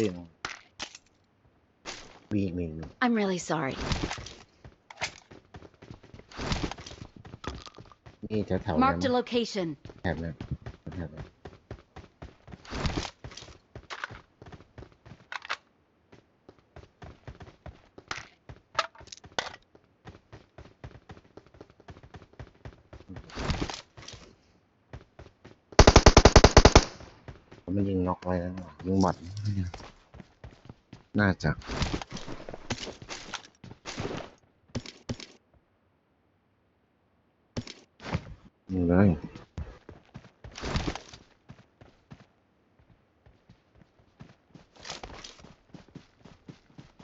ตีนมีมีมี I'm really sorry. นี่แถวแถวๆเนี้ Marked a ยมั้ง location. แถบเนี้ยแถบเนี้ย มันยิงน็อกไว้แล้วนะยิงบอดน่าจะยิงเลย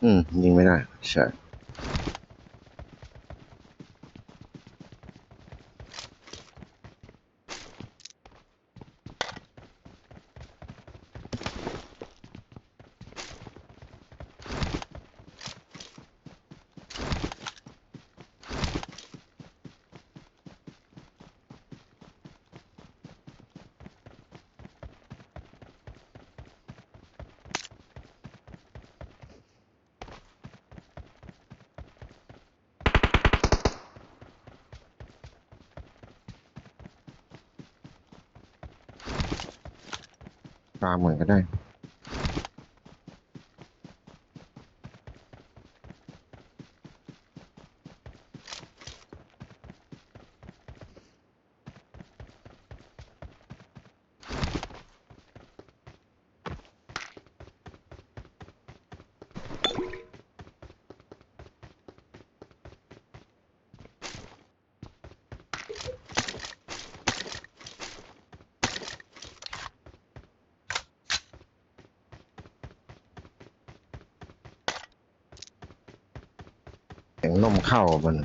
อืมยิงไม่ได้ใช่ ปลาเหมือนก็ได้ งนมเข้ามัน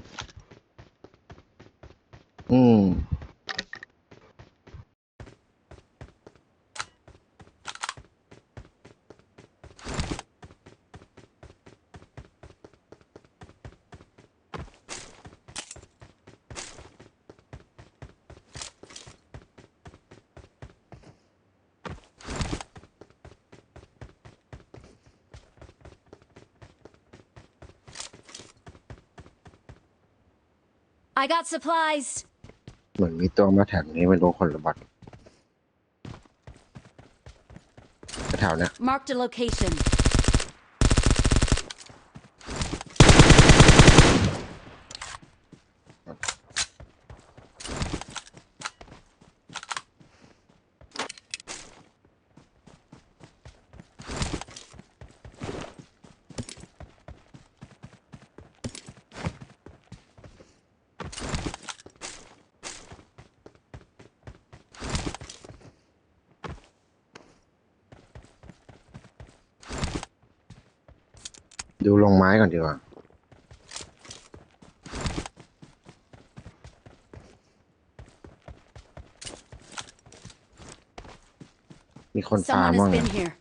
I got supplies. เหมือนมีตัวมาแถบนี้ไม่รู้คนหรือบัตรแถวเนี้ย Marked a location. ดูลงไม้ก่อนดีกว่า มีคนตาม Someone บ้าง has ไง been here. โฟร์เขายังไ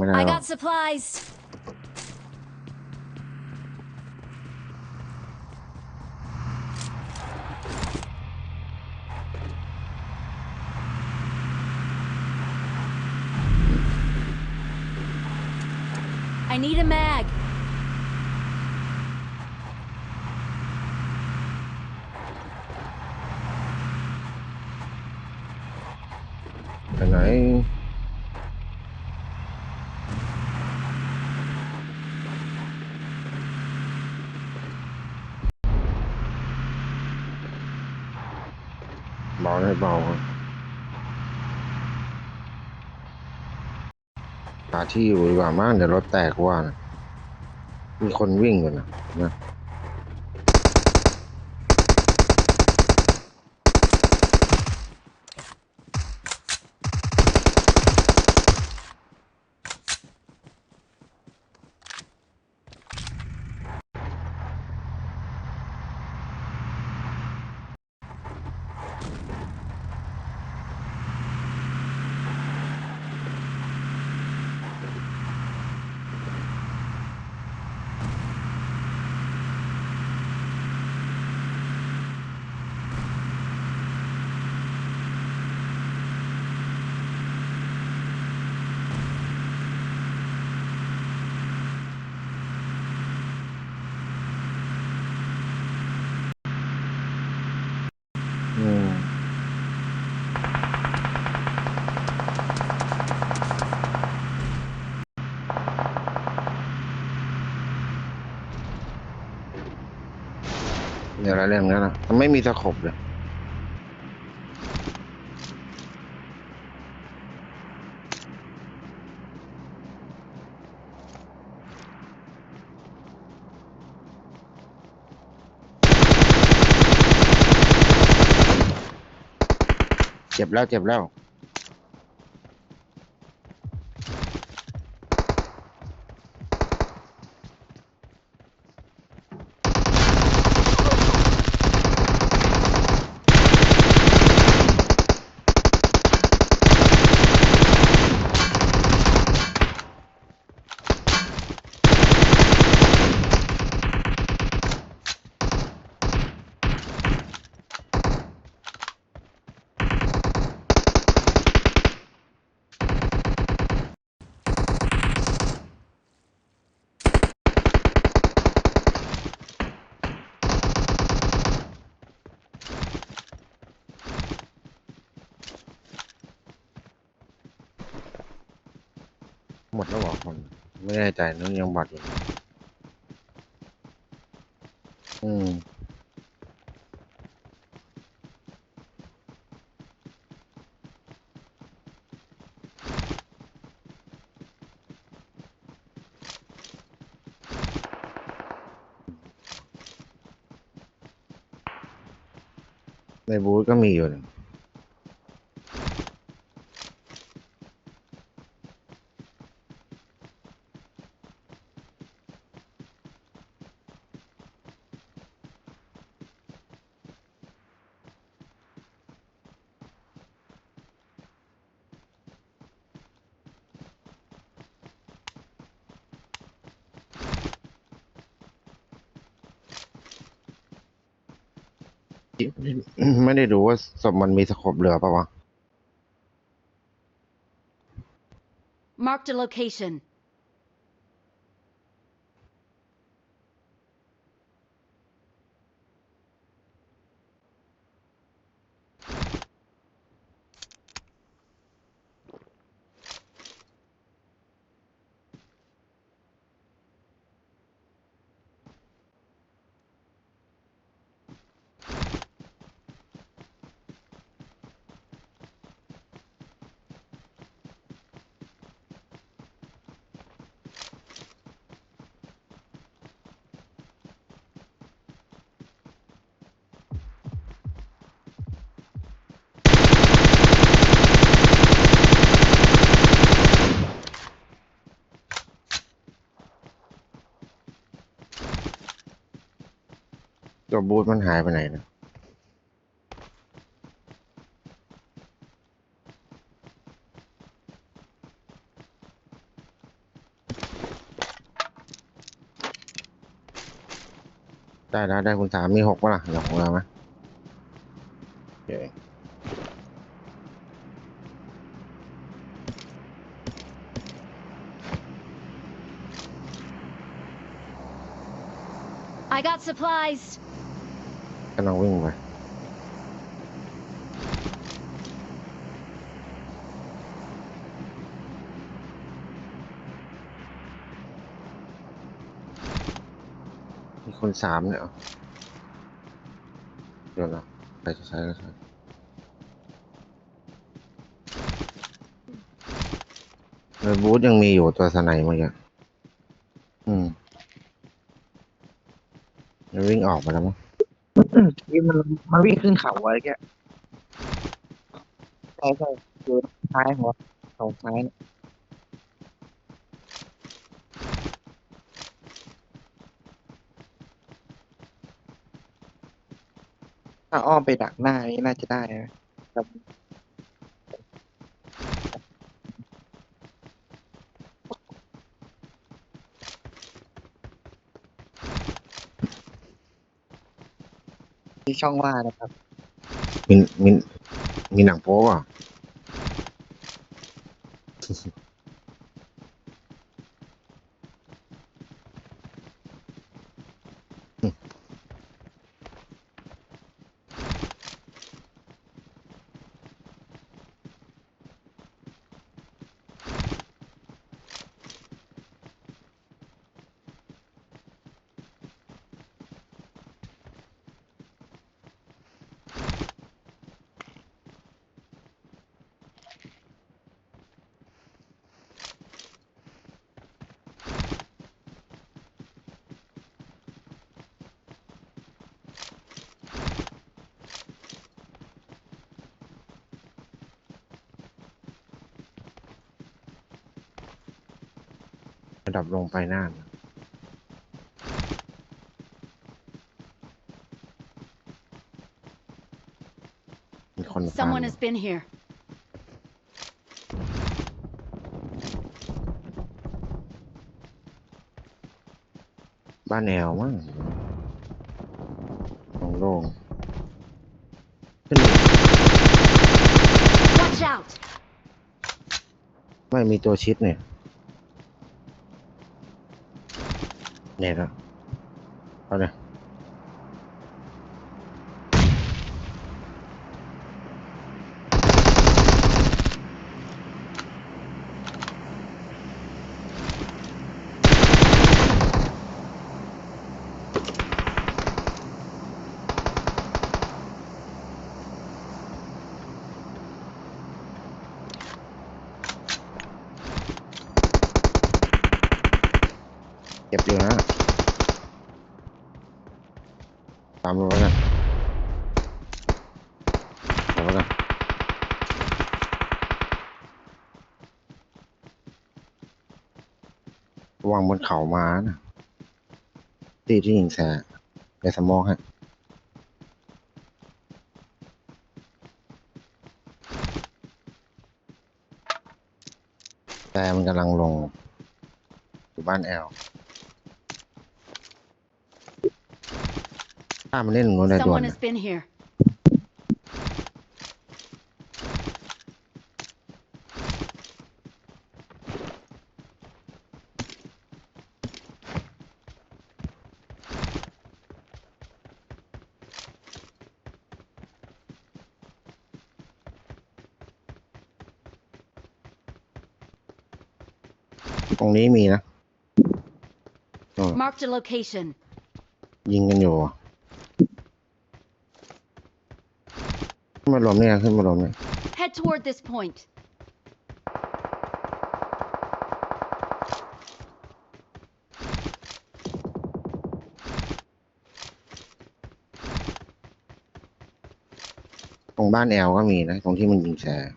ม่ได้ I หรอก got supplies. 'I need a mag. ไปไหน เบาได้เบาครับหา ที่อยู่ดีกว่ามากเดี๋ยวรถแตกว่านะมีคนวิ่งอยู่นะนะ ดี๋ยวเราเล่นแล้วนะมันไม่มีตะขบเลยเจ็บแล้วเจ็บแล้ว ไม่แน่ใจนั่นยังบัตรอยู่อืม ในบูธก็มีอยู่นี่ ไม่ได้ดูว่าศพมันมีสกบเหลือปะวะ Marked a location. ตัวบูธมันหายไปไหนนะได้แล้วได้คุณสามมีหกปะล่ะเดี๋ยวของเราไหมโอเค I got supplies. กำลังวิ่งไปมีคนสามเนี่ยเหรอเดี๋ยวนะใครจะใช้ก็ใช้ในบูธยังมีอยู่ตัวสไนเมื่อกี้อืมวิ่งออกมาแล้วมั้ง วิ่งมันมันวิ่งขึ้นเขาอะไรแกใช่ใช่คือท้ายหัวเขาท้ายเนี่ยถ้าอ้อมไปดักหน้านี่น่าจะได้นะครับที่ ช่องว่านะครับ มีมีมีหนังโป๊ป่ะ ระดับลงไปหน้านะมีคนฟัง Someone has been here. บ้านแนวมั้งโล่งๆขึ้น Watch out! ไม่มีตัวชิดเนี่ย เนี่ยน เก็บอยู่นะตามรู้นเดี๋ยวกันระวังบนเขามานะตีที่ยิงแสในสมองฮะแต่มันกำลังลงอยู่บ้านแอล Someone has been here. ตรงนี้มีนะ Marked a location. ยิงกันอยู่อะ ขึ้นมารวมเนี่ยขึ้นมารวมเนี่ย Head toward this point. ตรงบ้านแอลก็มีนะ ตรงที่มันยิงแชร์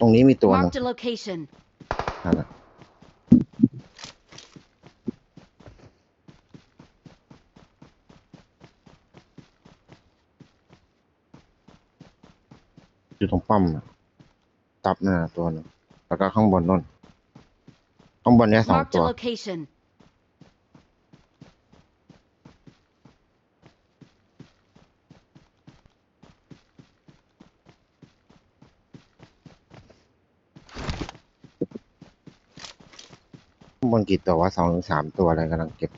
ตรงนี้มีตัวหนึง Marked a location. นั่นแหละอยู่ตรงปั๊มนะตับน่ะตัวหนึงแล้วก็ข้างบนนู่นข้างบนเนี้ยสอง Marked ตั a ว location. นกี่ตัววะสองถึงสามตัวอะไรกำลังเก็บ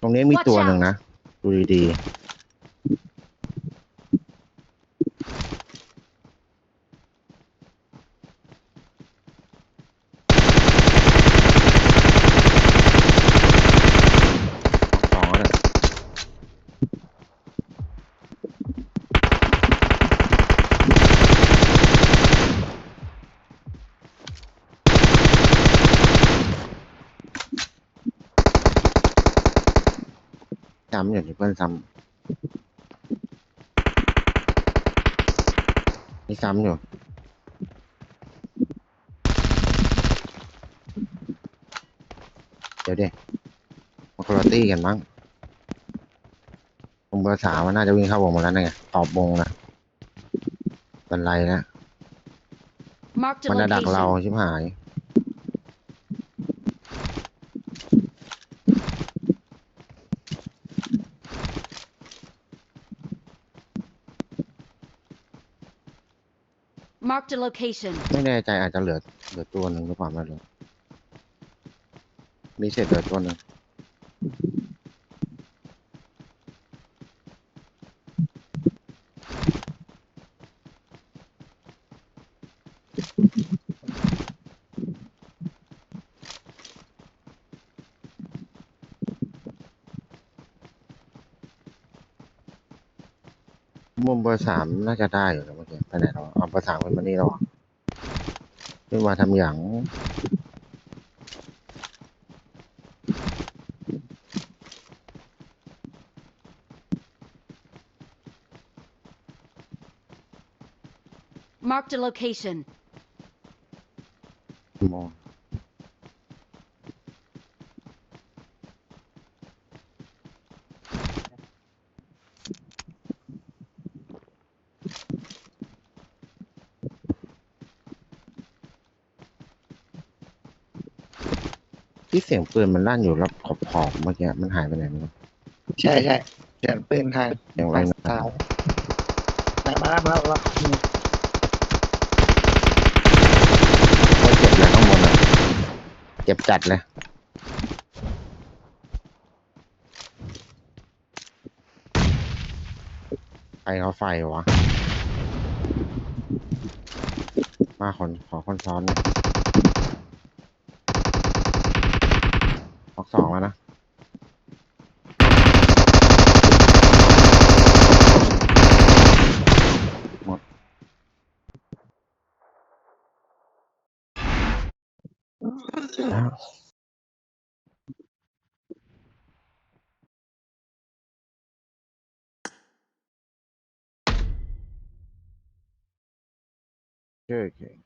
ตรงนี้มีตัวหนึ่งนะ ดูดีๆสองแล้วเนี่ย ซ้ำอย่างที่เพื่อนซ้ำนี่ซ้ำอยู่เดี๋ยวดิมาคุณตี้กันมั้งวงเบอร์สามมันน่าจะวิ่งเข้าวงมาแล้วนะไงตอบวงนะเป็นไรนะ Marked a มันจะดักเรา location. ชิบหาย Marked a location. ไม่แน่ใจอาจจะเหลือเหลือตัวหนึ่งหรือเปล่าไม่รู้มีเศษเหลือตัวหนึ่งมุมเบอร์สามน่าจะได้อยู่ ไปไหนแล้ววะเอาเบอร์สามขึ้นมานี่แล้วเหรอขึ้นมาทำอย่าง Marked a location. มอง ที่เสียงปืนมันลั่นอยู่รอบขอบขอบๆเมื่อกี้มันหายไปไหนไม่รู้ใช่ใช่เสียงปืนทางเสียงอะไรทางนะซ้ายไหนมาแล้วมาแล้วมาแล้วอืมก็เจ็บเลยข้างบนอะเจ็บจัดเลยใครเขาไฟวะ มาคนขอคนซ้อนหน่อย Okay.